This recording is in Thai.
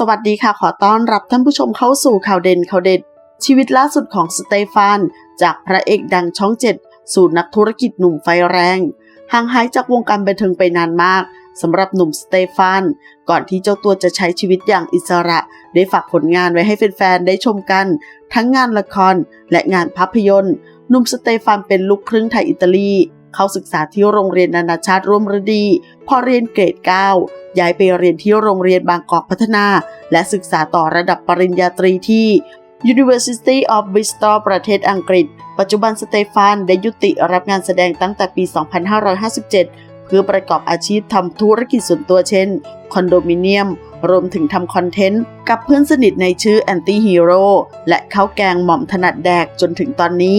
สวัสดีค่ะ ขอต้อนรับท่านผู้ชมเข้าสู่ข่าวเด่นข่าวเด็ด ชีวิตล่าสุดของสเตฟาน จากพระเอกดังช่องเจ็ดสู่นักธุรกิจหนุ่มไฟแรง ห่างหายจากวงการบันเทิงไปนานมากสำหรับหนุ่มสเตฟาน ก่อนที่เจ้าตัวจะใช้ชีวิตอย่างอิสระ ได้ฝากผลงานไว้ให้แฟนๆ ได้ชมกัน ทั้งงานละครและงานภาพยนตร์หนุ่มสเตฟานเป็นลูกครึ่งไทยอิตาลี เข้าศึกษาที่โรงเรียนนานาชาติร่วมฤดี พอเรียนเกรด 9 ย้ายไปเรียนที่โรงเรียนบางกอกพัฒนา และศึกษาต่อระดับปริญญาตรีที่ University of Bristol ประเทศอังกฤษ ปัจจุบันสเตฟานได้ยุติรับงานแสดงตั้งแต่ปี 2557 เพื่อประกอบอาชีพทำธุรกิจส่วนตัวเช่น คอนโดมิเนียม รวมถึงทำคอนเทนต์ กับเพื่อนสนิทในชื่อแอนตี้ฮีโร่และข้าวแกงหม่อมถนัดแดกจนถึงตอนนี้